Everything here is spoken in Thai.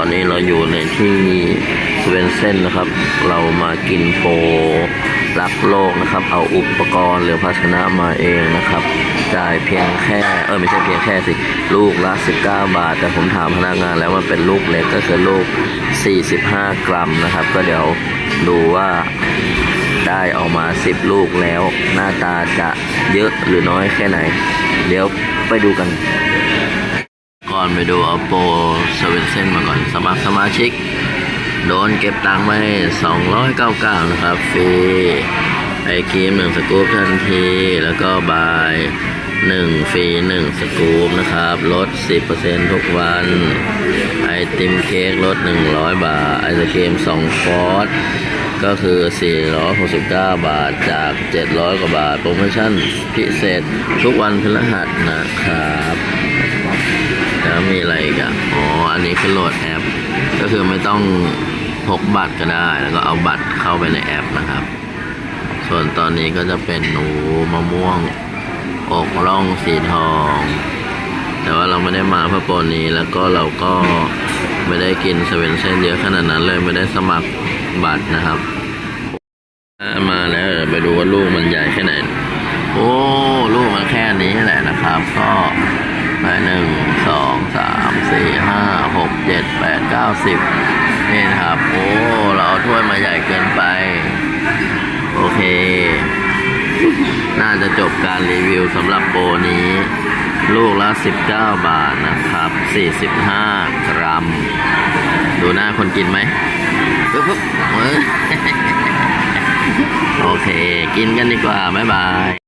ตอนนี้เราอยู่ในที่สเวนเซนนะครับ เรามากินโปรรักโลกนะครับ เอาอุปกรณ์หรือภาชนะมาเองนะครับ จ่ายเพียงแค่ เออไม่ใช่เพียงแค่สิ ลูกละ19 บาท แต่ผมถามพนักงานแล้วมันเป็นลูกเล็กก็คือลูก 45 กรัมนะครับ ก็เดี๋ยวดูว่าได้ออกมา 10 ลูกแล้ว หน้าตาจะเยอะหรือน้อยแค่ไหน เดี๋ยวไปดูกัน ก่อนไปดูเอาโปรสวินเซนมาก่อนสมัครสมาชิก โดนเก็บตังค์ไว้299 นะครับ ฟรี ไอครีมหนึ่งสกู๊ปทันที แล้วก็บายหนึ่งฟรีหนึ่งสกู๊ปนะครับ ลด 10%ทุกวัน ไอติมเค้กลด 100 บาท ไอศครีม2ฟอสก็คือ 469 บาทจาก 700 กว่าบาท โปรโมชั่นพิเศษทุกวันพฤหัสนะครับ แล้วมีอะไรอีกอะอ๋อ อันนี้คือโหลดแอป ก็คือไม่ต้องพกบัตรก็ได้ แล้วก็เอาบัตรเข้าไปในแอปนะครับ ส่วนตอนนี้ก็จะเป็นหนูมะม่วงอกร่องสีทอง แต่ว่าเราไม่ได้มาเพื่อโปรนี้ แล้วก็เราก็ไม่ได้กินเซเว่นเส้นเยอะขนาดนั้นเลยไม่ได้สมัครบัตรนะครับมาแล้วไปดูว่าลูกมันใหญ่แค่ไหน โอ้ ลูกมันแค่นี้แหละนะครับ ก็ 90 นี่นะครับ โอ้ เราเอาถ้วยมาใหญ่เกินไป โอเค น่าจะจบการรีวิวสำหรับโบนี้ ลูกละ 19 บาทนะครับ 45 กรัม ดูหน้าคนกินไหมปึ๊บปึ๊บโอเค กินกันดีกว่า บ๊ายบาย